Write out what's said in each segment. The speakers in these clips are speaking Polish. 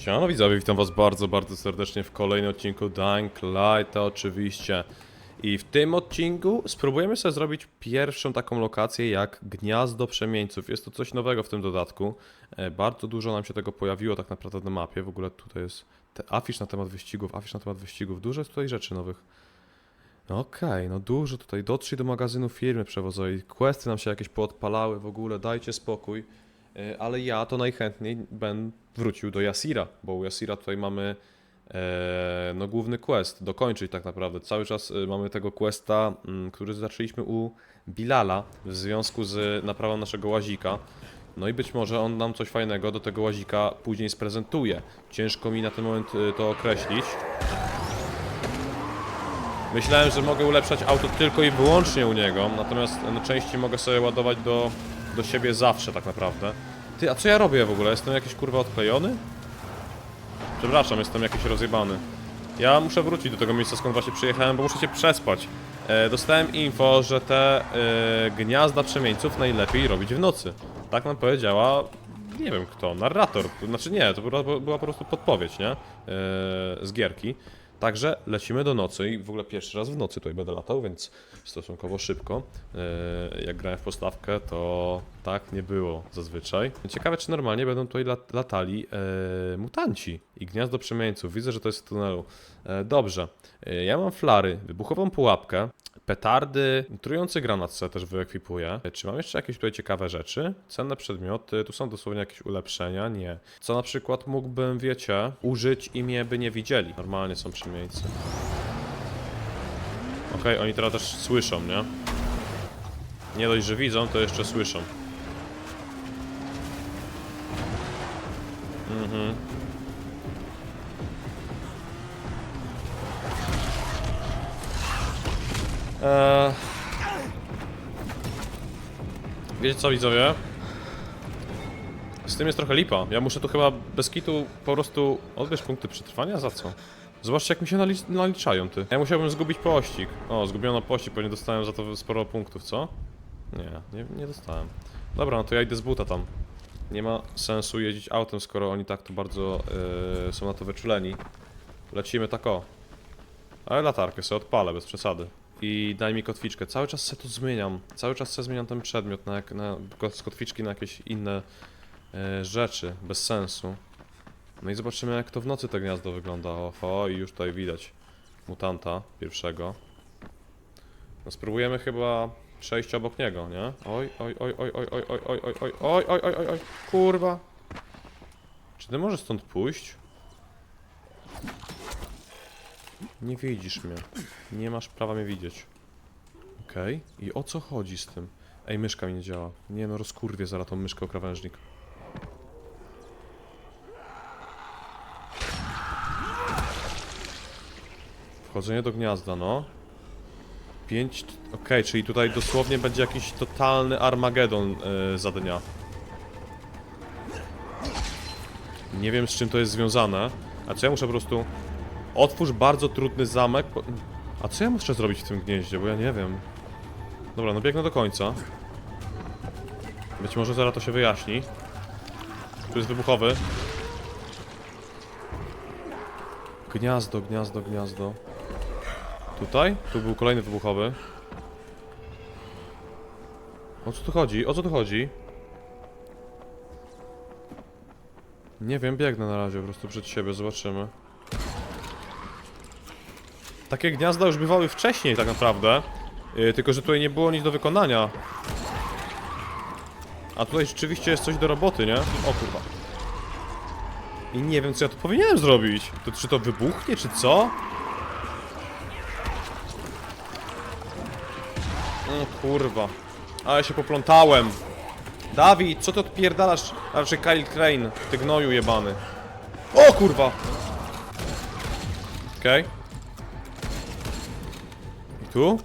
Siemano widzowie, witam was bardzo, bardzo serdecznie w kolejnym odcinku Dying Light oczywiście. I w tym odcinku spróbujemy sobie zrobić pierwszą taką lokację jak Gniazdo Przemieńców. Jest to coś nowego w tym dodatku. E, Bardzo dużo nam się tego pojawiło tak naprawdę na mapie. W ogóle tutaj jest te afisz na temat wyścigów, afisz na temat wyścigów. Dużo jest tutaj rzeczy nowych. No Okej, no dużo tutaj. Dotrzyj do magazynu firmy przewozowej. Questy nam się jakieś poodpalały w ogóle, dajcie spokój. E, Ale ja to najchętniej bym wrócił do Yasira, bo u Yasira tutaj mamy e, no główny quest, dokończyć tak naprawdę. Cały czas e, mamy tego questa, m, który zaczęliśmy u Bilala w związku z naprawą naszego łazika. No i być może on nam coś fajnego do tego łazika później sprezentuje. Ciężko mi na ten moment to określić. Myślałem, że mogę ulepszać auto tylko i wyłącznie u niego, natomiast no, części mogę sobie ładować do, do siebie zawsze tak naprawdę. Ty, a co ja robię w ogóle? Jestem jakiś kurwa odklejony? Przepraszam, jestem jakiś rozjebany. Ja muszę wrócić do tego miejsca, skąd właśnie przyjechałem, bo muszę się przespać. E, dostałem info, że te e, gniazda przemieńców najlepiej robić w nocy. Tak nam powiedziała, nie wiem kto, narrator. To Znaczy nie, to była, była po prostu podpowiedź, nie? E, z gierki. Także lecimy do nocy i w ogóle pierwszy raz w nocy tutaj będę latał, więc stosunkowo szybko. E, Jak grałem w postawkę, to tak nie było zazwyczaj. Ciekawe, czy normalnie będą tutaj lat latali e, mutanci i gniazdo przemieńców. Widzę, że to jest w tunelu. E, Dobrze. Ja mam flary, wybuchową pułapkę, petardy, trujący granat sobie też wyekwipuję. Czy mam jeszcze jakieś tutaj ciekawe rzeczy? Cenne przedmioty, tu są dosłownie jakieś ulepszenia? Nie. Co na przykład mógłbym, wiecie, użyć i mnie by nie widzieli? Normalnie są przemieńcy. Okej, oni teraz też słyszą, nie? Nie dość, że widzą, to jeszcze słyszą. Mhm. Eee... Wiecie co widzowie? Z tym jest trochę lipa. Ja muszę tu chyba bez kitu po prostu odbierz punkty przetrwania? Za co? Zobaczcie jak mi się nalicz naliczają ty. Ja musiałbym zgubić pościg. O, zgubiono pościg, pewnie dostałem za to sporo punktów, co? Nie, nie, nie dostałem. Dobra, no to ja idę z buta tam. Nie ma sensu jeździć autem, skoro oni tak to bardzo yy, są na to wyczuleni. Lecimy tak o. Ale latarkę sobie odpalę, bez przesady. I daj mi kotwiczkę. Cały czas se to zmieniam. Cały czas se zmieniam ten przedmiot na, na, z kotwiczki na jakieś inne e, rzeczy. Bez sensu. No i zobaczymy jak to w nocy to gniazdo wygląda. Oho, i już tutaj widać mutanta pierwszego. No spróbujemy chyba przejść obok niego, nie? Oj, oj, oj, oj, oj, oj, oj, oj, oj, oj, oj, oj, oj, oj, oj, kurwa. Czy ty możesz stąd pójść? Nie widzisz mnie. Nie masz prawa mnie widzieć. Okej. I o co chodzi z tym? Ej, myszka mi nie działa. Nie no, rozkurwię zaraz tą myszkę o krawężnik. Wchodzenie do gniazda, no. 5. Okej, czyli tutaj dosłownie będzie jakiś totalny Armagedon yy, za dnia. Nie wiem z czym to jest związane. A co ja muszę po prostu. Otwórz bardzo trudny zamek. A co ja muszę zrobić w tym gnieździe? Bo ja nie wiem. Dobra, no biegnę do końca. Być może zaraz to się wyjaśni. Tu jest wybuchowy. Gniazdo, gniazdo, gniazdo. Tutaj? Tu był kolejny wybuchowy. O co tu chodzi? O co tu chodzi? Nie wiem, biegnę na razie po prostu przed siebie, zobaczymy. Takie gniazda już bywały wcześniej tak naprawdę. Yy, tylko, że tutaj nie było nic do wykonania. A tutaj rzeczywiście jest coś do roboty, nie? O kurwa. I nie wiem, co ja tu powinienem zrobić. To, czy to wybuchnie, czy co? O kurwa. Ale się poplątałem. Dawid, co ty odpierdalasz? A raczej Kyle Crane, ty gnoju jebany. O kurwa! Okej. I tu?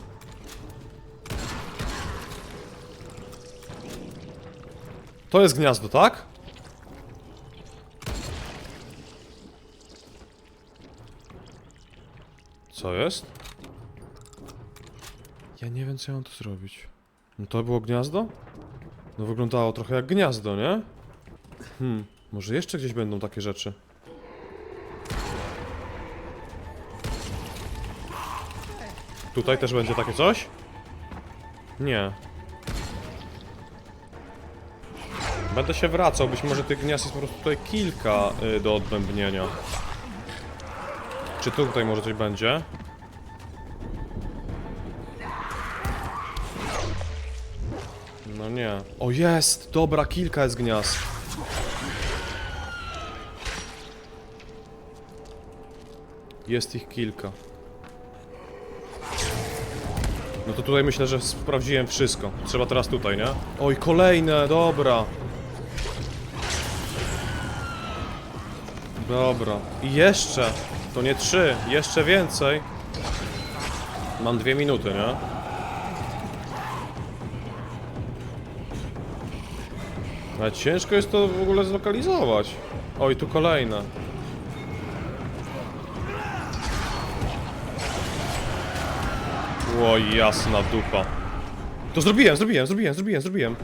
To jest gniazdo, tak? Co jest? Ja nie wiem, co ja mam tu zrobić. No to było gniazdo? No wyglądało trochę jak gniazdo, nie? Hmm, może jeszcze gdzieś będą takie rzeczy. Tutaj też będzie takie coś? Nie. Będę się wracał, być może tych gniazd jest po prostu tutaj kilka y, do odbębnienia. Czy tutaj może coś będzie? No nie. O jest! Dobra, kilka jest gniazd. Jest ich kilka. To tutaj myślę, że sprawdziłem wszystko. Trzeba teraz tutaj, nie? Oj, kolejne, dobra. Dobra. I jeszcze. To nie trzy, jeszcze więcej. Mam dwie minuty, nie? Ale ciężko jest to w ogóle zlokalizować. Oj, tu kolejne. O jasna dupa. To zrobiłem, zrobiłem, zrobiłem, zrobiłem, zrobiłem.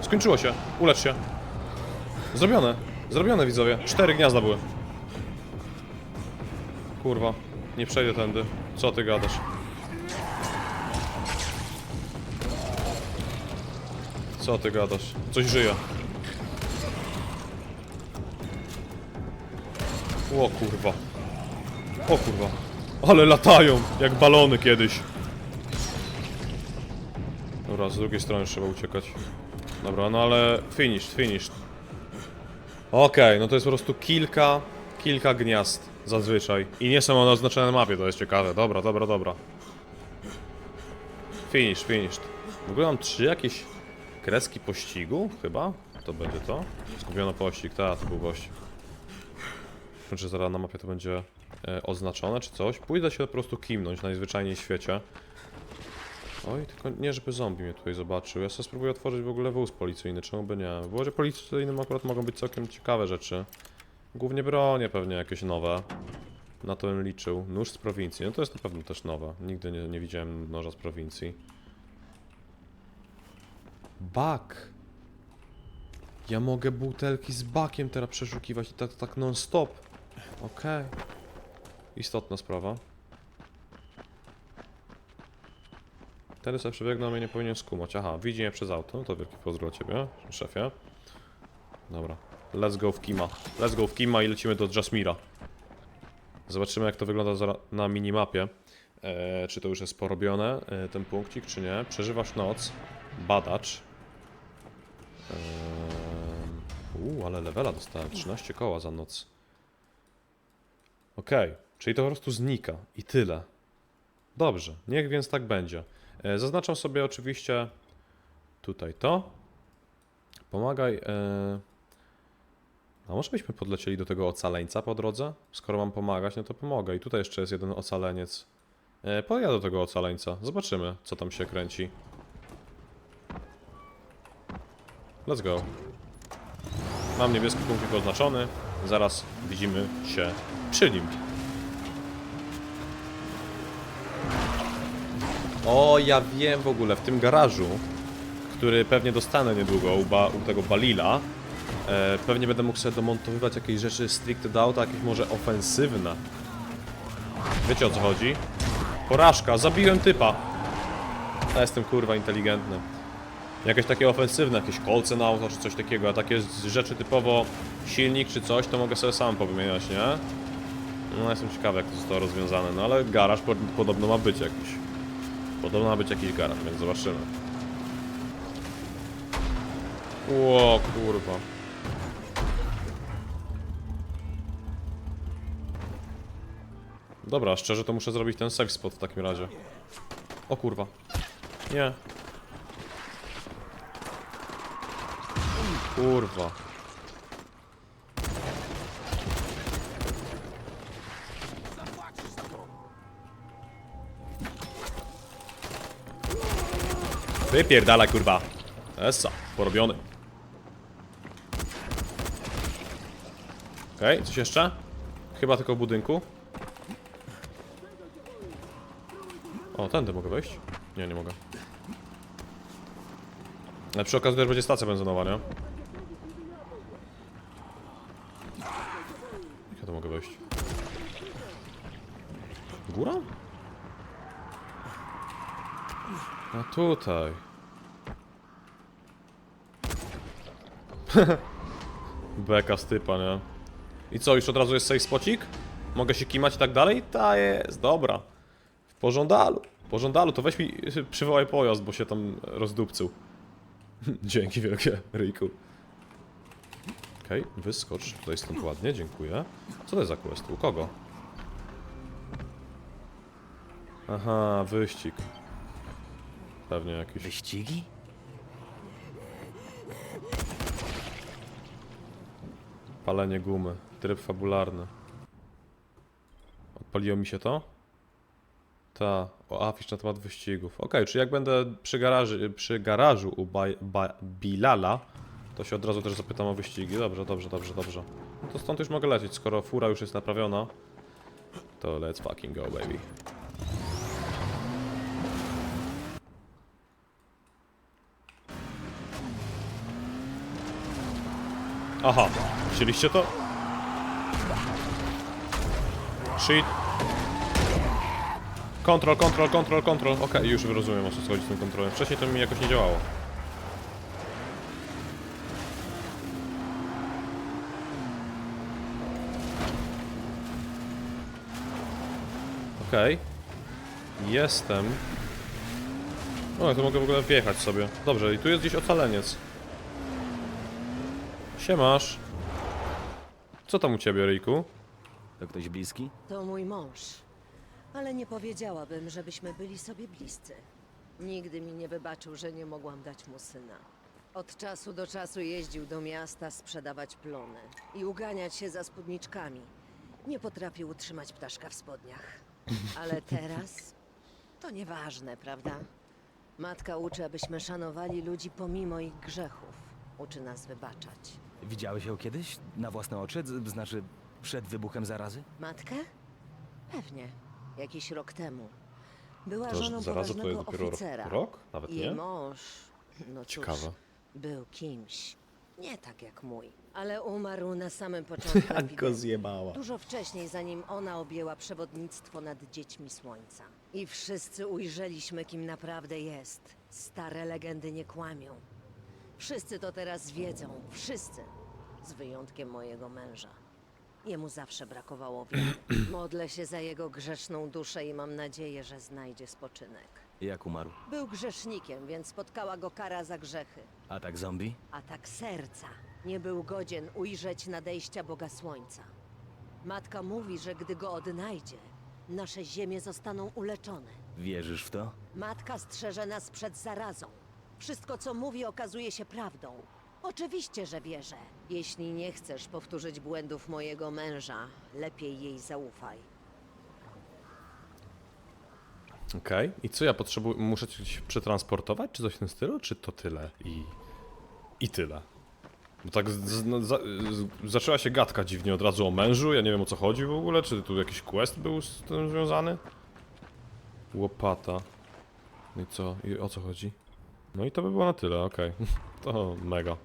Skończyło się. Ulecz się. Zrobione. Zrobione widzowie. Cztery gniazda były. Kurwa. Nie przejdę tędy. Co ty gadasz? Co ty gadasz? Coś żyje. O kurwa. O kurwa. Ale latają, jak balony kiedyś. Dobra, z drugiej strony trzeba uciekać. Dobra, no ale finish, finish. Okej, no to jest po prostu kilka, kilka gniazd zazwyczaj. I nie są one oznaczone na mapie, to jest ciekawe. Dobra, dobra, dobra. Finish, finished. W ogóle mam trzy jakieś kreski pościgu, chyba? To będzie to? Skupiono pościg, tak, to był pościg. Czy zaraz na mapie to będzie e, oznaczone, czy coś? Pójdę się po prostu kimnąć najzwyczajniej w świecie. Oj, tylko nie, żeby zombie mnie tutaj zobaczył. Ja sobie spróbuję otworzyć w ogóle wóz policyjny, czemu by nie? W wozie policyjnym akurat mogą być całkiem ciekawe rzeczy. Głównie bronie pewnie jakieś nowe. Na to bym liczył. Nóż z prowincji, no to jest na pewno też nowe. Nigdy nie, nie widziałem noża z prowincji. Bak! Ja mogę butelki z bakiem teraz przeszukiwać i tak, tak non stop. Okej. Istotna sprawa. Ten sobie przebiegnął, a mnie nie powinien skumać. Aha, widzi mnie przez auto. No to wielki pozdro dla ciebie, szefie. Dobra. Let's go w Kima. Let's go w Kima i lecimy do Jasmira. Zobaczymy jak to wygląda na minimapie. E, czy to już jest porobione, e, ten punkcik, czy nie. Przeżywasz noc. Badacz. Eee, ale levela dostałem. 13 koła za noc. Okej, czyli to po prostu znika. I tyle. Dobrze, niech więc tak będzie. E, Zaznaczam sobie oczywiście tutaj to. Pomagaj. E... A może byśmy podlecieli do tego ocaleńca po drodze? Skoro mam pomagać, no to pomogę. I tutaj jeszcze jest jeden ocaleniec. E, pojadę do tego ocaleńca. Zobaczymy, co tam się kręci. Let's go. Mam niebieski punkcik oznaczony. Zaraz widzimy się przy nim. O, ja wiem w ogóle, w tym garażu, który pewnie dostanę niedługo u, ba, u tego Balila, e, pewnie będę mógł sobie domontowywać jakieś rzeczy stricte do auta, jakieś może ofensywne. Wiecie o co chodzi? Porażka, zabiłem typa. Ja jestem kurwa inteligentny. Jakieś takie ofensywne, jakieś kolce na auto czy coś takiego, a takie rzeczy typowo silnik czy coś, to mogę sobie sam powymieniać, nie? No jestem ciekawy jak to zostało rozwiązane, no ale garaż po, podobno ma być jakiś. Podobno ma być jakiś garaż, więc zobaczymy. Ło, kurwa. Dobra, szczerze to muszę zrobić ten safe spot w takim razie. O kurwa. Nie. Kurwa. Wypierdala kurwa. Essa, porobiony. Okej, coś jeszcze? Chyba tylko w budynku. O, tędy mogę wejść? Nie, nie mogę. Ale przy okazji też będzie stacja benzynowa, nie? Jak ja to mogę wejść? Góra? A tutaj. Beka z typa, nie? I co, już od razu jest safe spocik? Mogę się kimać i tak dalej? Ta jest, dobra. W pożądalu. W pożądalu, to weź mi, przywołaj pojazd, bo się tam rozdupcył. Dzięki wielkie, Ryjku. Okej, wyskocz tutaj stąd ładnie, dziękuję. Co to jest za quest? U kogo? Aha, wyścig. Pewnie jakiś. Wyścigi? Palenie gumy. Tryb fabularny. Odpaliło mi się to? Ta. O, afisz na temat wyścigów. Okej, czyli jak będę przy, garaży, przy garażu u Baj- Ba- Bilala, to się od razu też zapytam o wyścigi. Dobrze, dobrze, dobrze, dobrze. To stąd już mogę lecieć, skoro fura już jest naprawiona. To let's fucking go, baby. Aha, chcieliście to? Shit. Kontrol, kontrol, kontrol, kontrol. Okej, już rozumiem o co chodzi z tym kontrolem. Wcześniej to mi jakoś nie działało. Okej. Jestem. O, to mogę w ogóle wjechać sobie. Dobrze, i tu jest gdzieś ocaleniec. Siemasz. Co tam u ciebie, Ryjku? To ktoś bliski? To mój mąż. Ale nie powiedziałabym, żebyśmy byli sobie bliscy. Nigdy mi nie wybaczył, że nie mogłam dać mu syna. Od czasu do czasu jeździł do miasta sprzedawać plony i uganiać się za spódniczkami. Nie potrafił utrzymać ptaszka w spodniach. Ale teraz to nieważne, prawda? Matka uczy, abyśmy szanowali ludzi pomimo ich grzechów. Uczy nas wybaczać. Widziałeś ją kiedyś? Na własne oczy? Z- Znaczy, przed wybuchem zarazy? Matkę? Pewnie. Jakiś rok temu. Była To, żoną zaraza to jest poważnego dopiero rok- oficera. rok? Nawet Jej nie? mąż, no cóż, Ciekawe. był kimś. Nie tak jak mój, ale umarł na samym początku epidemii. zjebała. Dużo wcześniej, zanim ona objęła przewodnictwo nad dziećmi słońca. I wszyscy ujrzeliśmy, kim naprawdę jest. Stare legendy nie kłamią. Wszyscy to teraz wiedzą. Wszyscy. Z wyjątkiem mojego męża. Jemu zawsze brakowało wiary. Modlę się za jego grzeszną duszę i mam nadzieję, że znajdzie spoczynek. Jak umarł? Był grzesznikiem, więc spotkała go kara za grzechy. Atak zombie? Atak serca. Nie był godzien ujrzeć nadejścia Boga Słońca. Matka mówi, że gdy go odnajdzie, nasze ziemie zostaną uleczone. Wierzysz w to? Matka strzeże nas przed zarazą. Wszystko, co mówi, okazuje się prawdą. Oczywiście, że wierzę. Jeśli nie chcesz powtórzyć błędów mojego męża, lepiej jej zaufaj. Okej. I co ja potrzebuję? Muszę cię gdzieś przetransportować, czy coś w tym stylu? Czy to tyle i... i tyle? Bo tak z, z, no, za, z, zaczęła się gadka dziwnie od razu o mężu, ja nie wiem o co chodzi w ogóle, czy tu jakiś quest był z tym związany? Łopata. No i co? I o co chodzi? No i to by było na tyle, okej. To mega.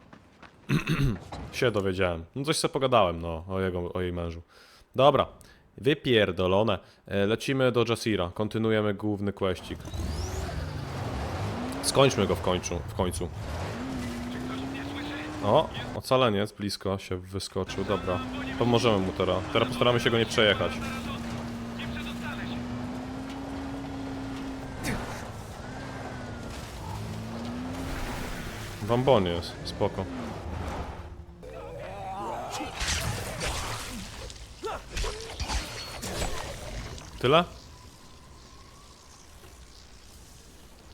się dowiedziałem. No coś sobie pogadałem, no, o, jego, o jej mężu. Dobra, wypierdolone. E, Lecimy do Jasira, kontynuujemy główny questik. Skończmy go w końcu. W końcu. O, ocaleniec blisko się wyskoczył, dobra. Pomożemy mu teraz. Teraz postaramy się go nie przejechać. W ambonie jest, spoko. Tyle?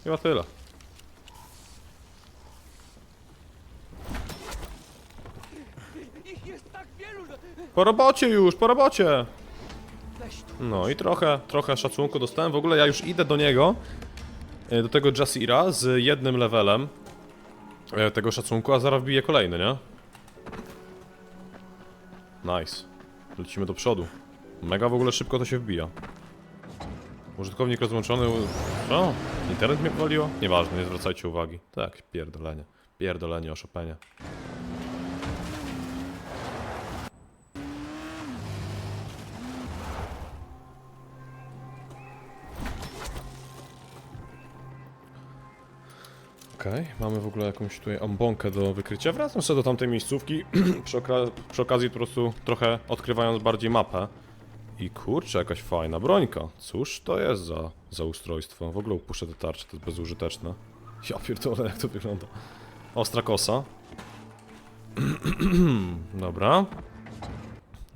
Chyba tyle. Po robocie już, po robocie! No i trochę, trochę szacunku dostałem. W ogóle ja już idę do niego, e, do tego Jasira z jednym levelem e, tego szacunku, a zaraz wbiję kolejny, nie? Nice. Lecimy do przodu. Mega w ogóle szybko to się wbija. Użytkownik rozłączony. Co? Internet mnie powaliło? Nieważne, nie zwracajcie uwagi. Tak, pierdolenie. Pierdolenie o Chopinie. Okej, mamy w ogóle jakąś tutaj ambonkę do wykrycia. Wracam sobie do tamtej miejscówki, przy, okra- przy okazji po prostu trochę odkrywając bardziej mapę. I kurczę, jakaś fajna brońka. Cóż to jest za, za ustrojstwo? W ogóle upuszczę te tarcze, to jest bezużyteczne. Ja pierdolę, jak to wygląda. Ostra kosa. Dobra.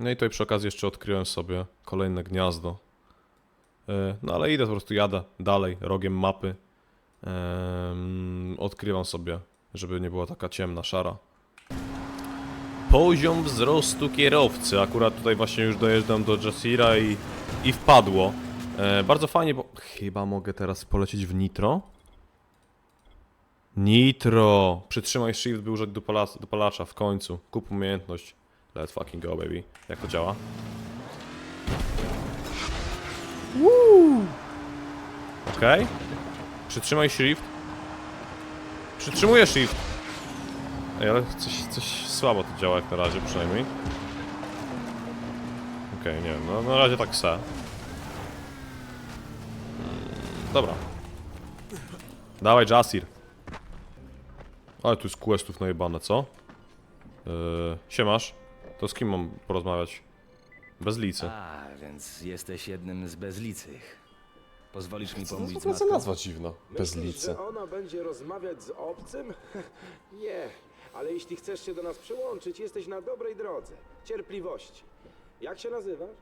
No i tutaj przy okazji jeszcze odkryłem sobie kolejne gniazdo. E, No ale idę, po prostu jadę dalej, rogiem mapy. Odkrywam sobie, żeby nie była taka ciemna, szara. Poziom wzrostu kierowcy. Akurat tutaj właśnie już dojeżdżam do Jasira i, i wpadło. E, bardzo fajnie, bo chyba mogę teraz polecieć w Nitro. Nitro! Przytrzymaj shift, by użyć dopala- dopalacza w końcu. Kup umiejętność. Let's fucking go, baby. Jak to działa? Okej. Przytrzymaj shift. Przytrzymuję shift. Ej, ale coś, coś słabo to działa jak na razie przynajmniej. Okej, nie wiem, no na razie tak se. Mm, Dobra. Dawaj, Jasir. Ale tu jest questów najebane, co? Yy, siemasz. To z kim mam porozmawiać? Bez licy. A, więc jesteś jednym z bezlicych. Pozwolisz mi Co to pomówić jest za matką? nazwa dziwna? Myślisz, że ona będzie rozmawiać z obcym? Nie, ale jeśli chcesz się do nas przyłączyć, jesteś na dobrej drodze. Cierpliwości. Jak się nazywasz?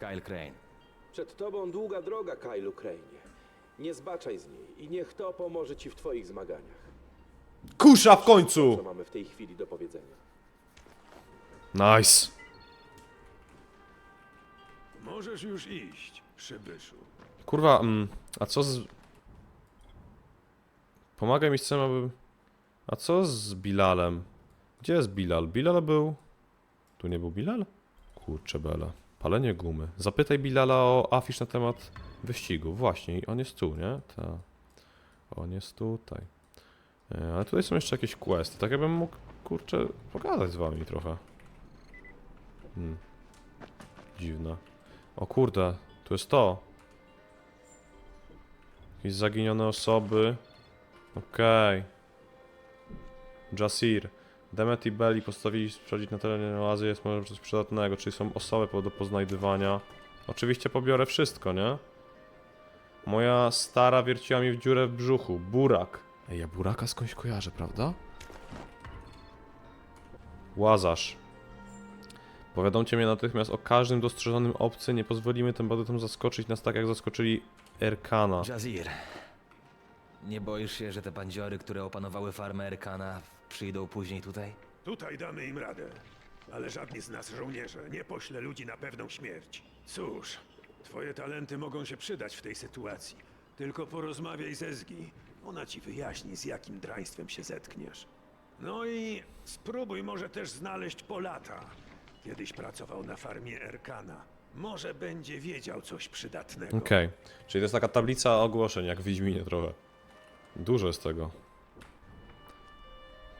Kyle Crane. Przed tobą długa droga, Kylu Crane. Nie zbaczaj z niej i niech to pomoże ci w twoich zmaganiach. Kusza w końcu! Co mamy w tej chwili do powiedzenia? Nice. Możesz już iść, przybyszu. Kurwa, mm, a co z... Pomagaj mi z tym, aby... A co z Bilalem? Gdzie jest Bilal? Bilal był... Tu nie był Bilal? Kurczę bele. Palenie gumy. Zapytaj Bilala o afisz na temat wyścigu. Właśnie, on jest tu, nie? Ta. On jest tutaj. E, Ale tutaj są jeszcze jakieś questy. Tak jakbym mógł, kurczę, pogadać z wami trochę. Hmm. Dziwne. O kurde, tu jest to. Jakieś zaginione osoby. Okej. Jasir. Demet i Belli postawili sprawdzić na terenie oazy, jest może coś przydatnego, czyli są osoby do poznajdywania. Oczywiście pobiorę wszystko, nie? Moja stara wierciła mi w dziurę w brzuchu. Burak. Ej, ja buraka skądś kojarzę, prawda? Łazarz. Powiadomcie mnie natychmiast o każdym dostrzeżonym obcy, nie pozwolimy tym bandytom zaskoczyć nas tak jak zaskoczyli Erkana. Jazir. Nie boisz się, że te bandziory, które opanowały farmę Erkana, przyjdą później tutaj? Tutaj damy im radę. Ale żadni z nas żołnierze nie pośle ludzi na pewną śmierć. Cóż, twoje talenty mogą się przydać w tej sytuacji. Tylko porozmawiaj ze Zgi. Ona ci wyjaśni, z jakim draństwem się zetkniesz. No i spróbuj może też znaleźć Polata. Kiedyś pracował na farmie Erkana. Może będzie wiedział coś przydatnego. Okej, czyli to jest taka tablica ogłoszeń, jak w Wiedźminie trochę. Dużo jest tego.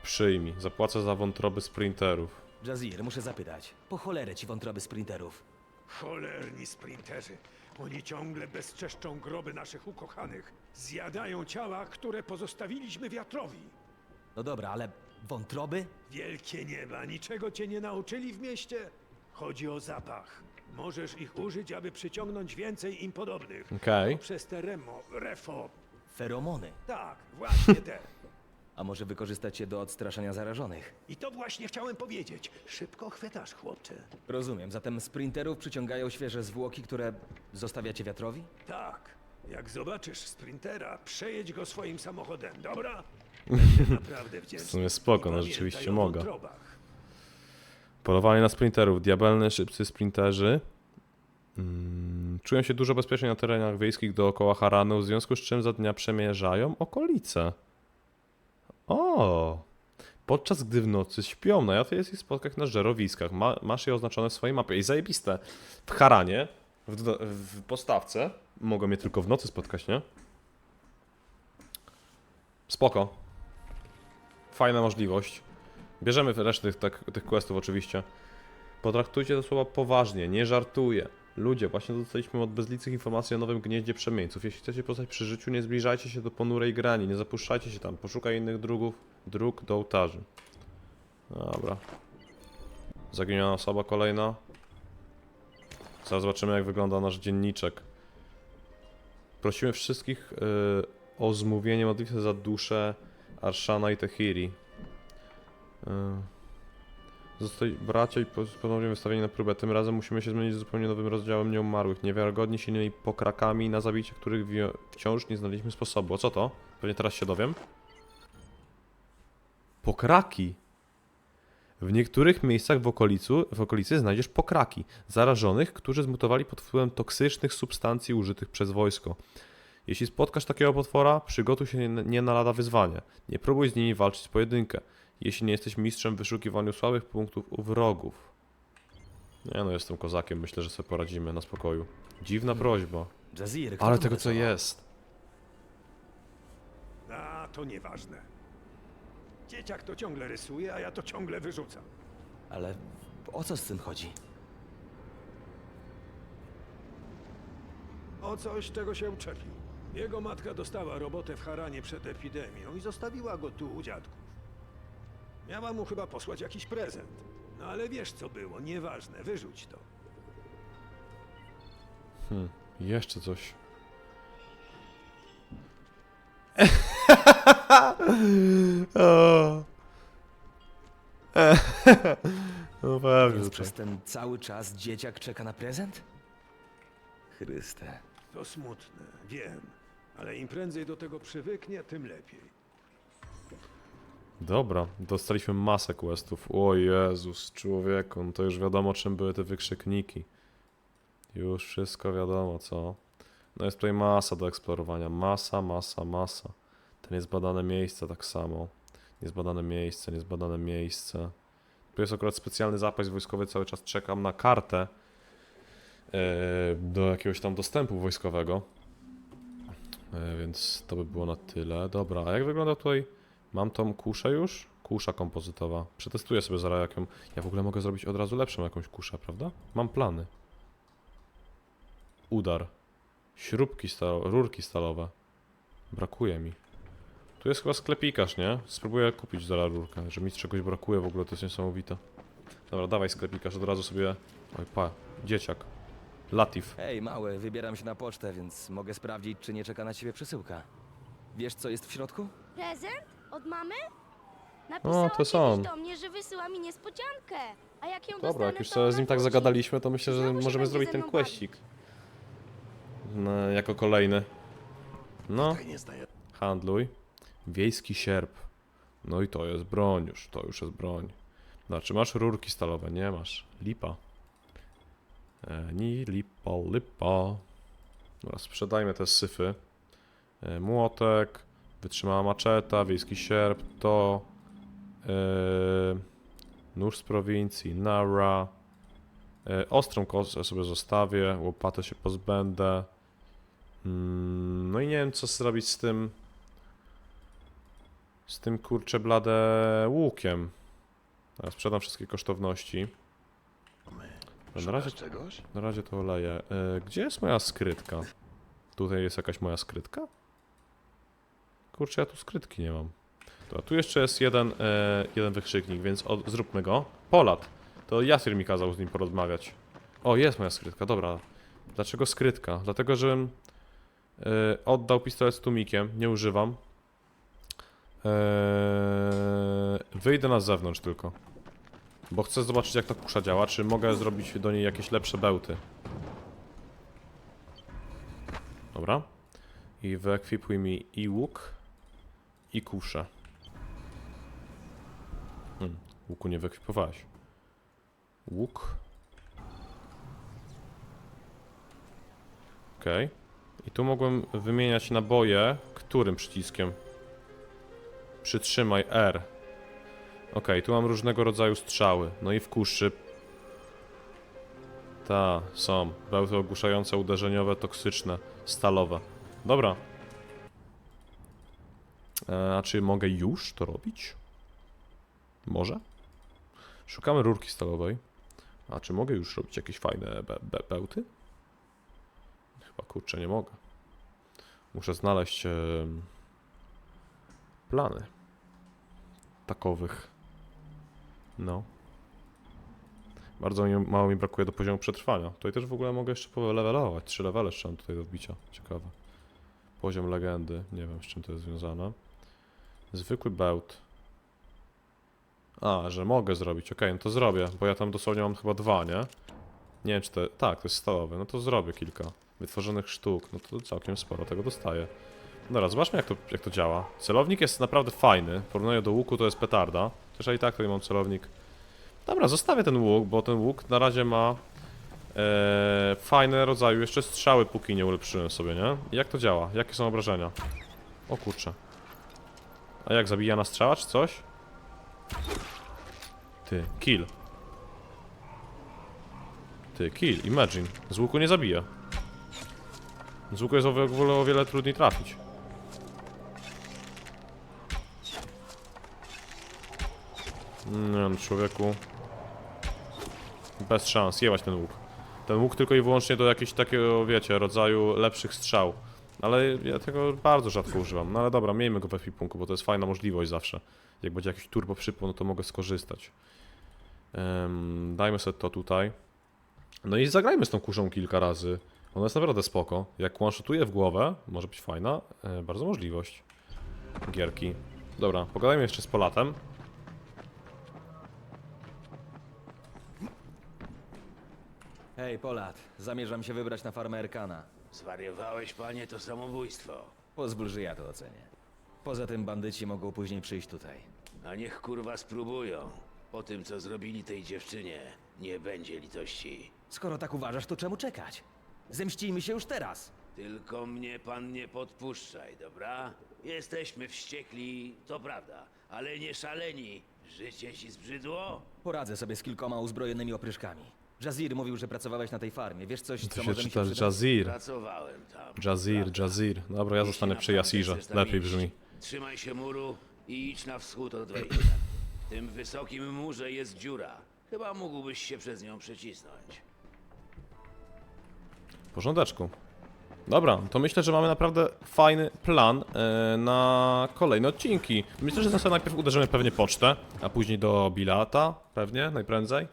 Przyjmij, zapłacę za wątroby sprinterów. Jazir, muszę zapytać. Po cholerę ci wątroby sprinterów. Cholerni sprinterzy. Oni ciągle bezczeszczą groby naszych ukochanych. Zjadają ciała, które pozostawiliśmy wiatrowi. No dobra, ale wątroby? Wielkie nieba, niczego cię nie nauczyli w mieście? Chodzi o zapach. Możesz ich użyć, aby przyciągnąć więcej im podobnych. Okej. Przez te remo, refo. Feromony. Tak, właśnie te. A może wykorzystać je do odstraszania zarażonych? I to właśnie chciałem powiedzieć. Szybko chwytasz, chłopcze. Rozumiem, zatem sprinterów przyciągają świeże zwłoki, które zostawiacie wiatrowi? Tak. Jak zobaczysz sprintera, przejedź go swoim samochodem, dobra? Będę naprawdę wdzięczny. W sumie spoko, I no pamiętaj rzeczywiście o mogę. wątrobach. Polowanie na sprinterów. Diabelne, szybcy sprinterzy. Mm, czują się dużo bezpieczniej na terenach wiejskich dookoła Haranu, w związku z czym za dnia przemierzają okolice. O! Podczas gdy w nocy śpią na jatyjskich spotkach na żerowiskach. Ma, masz je oznaczone w swojej mapie. I zajebiste. W Haranie, w, w postawce, mogą je tylko w nocy spotkać, nie? Spoko. Fajna możliwość. Bierzemy resztę tych, tak, tych questów oczywiście. Potraktujcie to słowa poważnie, nie żartuję. Ludzie, właśnie dostaliśmy od bezlicznych informacji o nowym gnieździe przemieńców. Jeśli chcecie pozostać przy życiu, nie zbliżajcie się do ponurej grani, nie zapuszczajcie się tam, poszukaj innych drugów, dróg do ołtarzy. Dobra. Zaginiona osoba kolejna. Zaraz zobaczymy jak wygląda nasz dzienniczek. Prosimy wszystkich y, o zmówienie modlitwy za duszę Arshana i Tehiri. Y, Zostali bracia i po- ponownie wystawieni na próbę. Tym razem musimy się zmienić z zupełnie nowym rozdziałem nieumarłych. Niewiarygodnie silnymi pokrakami, na zabicie których wciąż nie znaleźliśmy sposobu. O co to? Pewnie teraz się dowiem. Pokraki. W niektórych miejscach w, okolicu, w okolicy znajdziesz pokraki, zarażonych, którzy zmutowali pod wpływem toksycznych substancji użytych przez wojsko. Jeśli spotkasz takiego potwora, przygotuj się nie na lada wyzwanie. Nie próbuj z nimi walczyć w pojedynkę, jeśli nie jesteś mistrzem w wyszukiwaniu słabych punktów u wrogów. Nie no, jestem kozakiem, myślę, że sobie poradzimy na spokoju. Dziwna prośba. Jazir, kto Ale tego co narysował? jest. A, to nieważne. Dzieciak to ciągle rysuje, a ja to ciągle wyrzucam. Ale o co z tym chodzi? O coś, czego się uczepił. Jego matka dostała robotę w Haranie przed epidemią i zostawiła go tu u dziadków. Miała mu chyba posłać jakiś prezent. No ale wiesz co było, nieważne, wyrzuć to. Jeszcze coś. O. No pewnie, Więc przez ten cały czas dzieciak czeka na prezent? Chryste. To smutne, wiem. Ale im prędzej do tego przywyknie, tym lepiej. Dobra, dostaliśmy masę questów. O Jezus, człowieku, no to już wiadomo czym były te wykrzykniki. Już wszystko wiadomo, co? No jest tutaj masa do eksplorowania. Masa, masa, masa. Te niezbadane miejsca tak samo. Niezbadane miejsce, niezbadane miejsce. Tu jest akurat specjalny zapas wojskowy, cały czas czekam na kartę e, do jakiegoś tam dostępu wojskowego. E, Więc to by było na tyle. Dobra, a jak wygląda tutaj Mam tą kuszę już? Kusza kompozytowa. Przetestuję sobie zaraz jak ją... Ja w ogóle mogę zrobić od razu lepszą jakąś kuszę, prawda? Mam plany. Udar. Śrubki stalowe, rurki stalowe. Brakuje mi. Tu jest chyba sklepikarz, nie? Spróbuję kupić zaraz rurkę, że mi czegoś brakuje w ogóle, to jest niesamowite. Dobra, dawaj sklepikarz, od razu sobie... Oj, pa, dzieciak. Latif. Hej, mały, wybieram się na pocztę, więc mogę sprawdzić, czy nie czeka na ciebie przesyłka. Wiesz, co jest w środku? Prezent? Od mamy? Napisała to kiedyś do mnie, że wysyła mi niespodziankę. A jak ją Dobra, dostanę, jak już to sobie z nim tak wróci. zagadaliśmy, to myślę, że Znowu się możemy będzie zrobić ze ten mną questik. No, jako kolejny. No, handluj. Wiejski sierp. No i to jest broń już, to już jest broń. Znaczy masz rurki stalowe? Nie masz. Lipa. E, ni lipa, lipa. Dobra, sprzedajmy te syfy. E, młotek, wytrzymała maczeta, wiejski sierp, to... E, nóż z prowincji, nara. E, ostrą kosę sobie zostawię, łopatę się pozbędę. Mm, no i nie wiem co zrobić z tym... Z tym kurcze blade łukiem. Ja sprzedam wszystkie kosztowności. Na razie, czegoś? na razie to oleję. E, gdzie jest moja skrytka? Tutaj jest jakaś moja skrytka? Kurczę, ja tu skrytki nie mam. To, tu jeszcze jest jeden, e, jeden wykrzyknik, więc od, zróbmy go. Polat. To Jasir mi kazał z nim porozmawiać. O, jest moja skrytka, dobra. Dlaczego skrytka? Dlatego, żebym e, oddał pistolet z tumikiem, nie używam. E, wyjdę na zewnątrz tylko. Bo chcę zobaczyć jak ta kusza działa, czy mogę zrobić do niej jakieś lepsze bełty. Dobra. I wyekwipuj mi i łuk, i kuszę. Hmm, łuku nie wyekwipowałeś. Łuk. Okej. I tu mogłem wymieniać naboje. Którym przyciskiem? Przytrzymaj R. Okej, tu mam różnego rodzaju strzały. No i w kuszy. Ta, są. Bełty ogłuszające, uderzeniowe, toksyczne, stalowe. Dobra. E, a czy mogę już to robić? Może? Szukamy rurki stalowej. A czy mogę już robić jakieś fajne be be bełty? chyba, kurczę, nie mogę. Muszę znaleźć em, plany takowych. No. Bardzo mało mi brakuje do poziomu przetrwania. Tutaj też w ogóle mogę jeszcze polevelować. Trzy levele jeszcze mam tutaj do wbicia. Ciekawe. Poziom legendy. Nie wiem z czym to jest związane. Zwykły bełt. A, że mogę zrobić. Okej, no to zrobię, bo ja tam dosłownie mam chyba dwa, nie? Nie wiem czy to... Tak, to jest stalowy. No to zrobię kilka. Wytworzonych sztuk. No to całkiem sporo tego dostaję. Dobra, zobaczmy jak to, jak to działa. Celownik jest naprawdę fajny. W porównaniu do łuku to jest petarda. Też i tak tutaj mam celownik. Dobra, zostawię ten łuk, bo ten łuk na razie ma e, fajne rodzaju jeszcze strzały, póki nie ulepszyłem sobie, nie? Jak to działa? Jakie są obrażenia? O kurczę. A jak, zabija na strzała czy coś? Ty, kill. Ty, kill, imagine. Z łuku nie zabija. Z łuku jest o wiele, o wiele trudniej trafić. Nie wiem, człowieku. Bez szans, jebać ten łuk. Ten łuk tylko i wyłącznie do jakiegoś takiego, wiecie, rodzaju lepszych strzał. Ale ja tego bardzo rzadko używam. No ale dobra, miejmy go w ekwipunku, bo to jest fajna możliwość zawsze. Jak będzie jakiś turbo przypł, no to mogę skorzystać. Em, dajmy sobie to tutaj. No i zagrajmy z tą kurzą kilka razy. Ona jest naprawdę spoko. Jak one-shotuje w głowę, może być fajna. E, bardzo możliwość. Gierki. Dobra, pogadajmy jeszcze z Polatem. Hej, Polat, zamierzam się wybrać na farmę Erkana. Zwariowałeś, panie, to samobójstwo. Pozwól, że ja to ocenię. Poza tym bandyci mogą później przyjść tutaj. A niech kurwa spróbują. Po tym, co zrobili tej dziewczynie, nie będzie litości. Skoro tak uważasz, to czemu czekać? Zemścijmy się już teraz! Tylko mnie pan nie podpuszczaj, dobra? Jesteśmy wściekli, to prawda, ale nie szaleni. Życie ci zbrzydło? Poradzę sobie z kilkoma uzbrojonymi opryszkami. Jazir mówił, że pracowałeś na tej farmie. Wiesz coś, To co się może mi się czyta przydać? Jazir. Pracowałem tam. Jazir, prawda. Jazir. Dobra, ja Jeśli zostanę przy naprawdę Jasirze. chcesz tam Lepiej iść, brzmi. Trzymaj się muru i idź na wschód od wejścia. W tym wysokim murze jest dziura. Chyba mógłbyś się przez nią przecisnąć. W porządeczku. Dobra, to myślę, że mamy naprawdę fajny plan e, na kolejne odcinki. Myślę, że sobie najpierw uderzymy pewnie pocztę, a później do bilata, pewnie, najprędzej,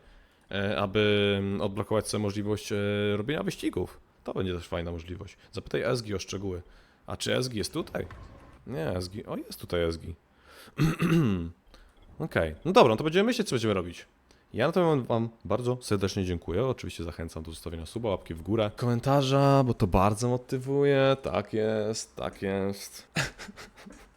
aby mm, odblokować sobie możliwość e, robienia wyścigów. To będzie też fajna możliwość. Zapytaj Ezgi o szczegóły. A czy Ezgi jest tutaj? Nie, Ezgi. O, jest tutaj Ezgi. Okej, no dobra, no to będziemy myśleć, co będziemy robić. Ja na ten moment Wam bardzo serdecznie dziękuję. Oczywiście zachęcam do zostawienia suba, łapki w górę, komentarza, bo to bardzo motywuje. Tak jest, tak jest.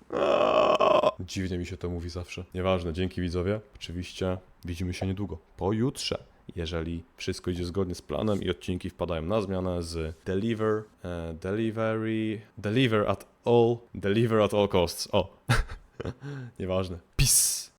Dziwnie mi się to mówi zawsze. Nieważne, dzięki widzowie. Oczywiście widzimy się niedługo, pojutrze. Jeżeli wszystko idzie zgodnie z planem i odcinki wpadają na zmianę z deliver, e, delivery, deliver at all, deliver at all costs. O, nieważne. Peace.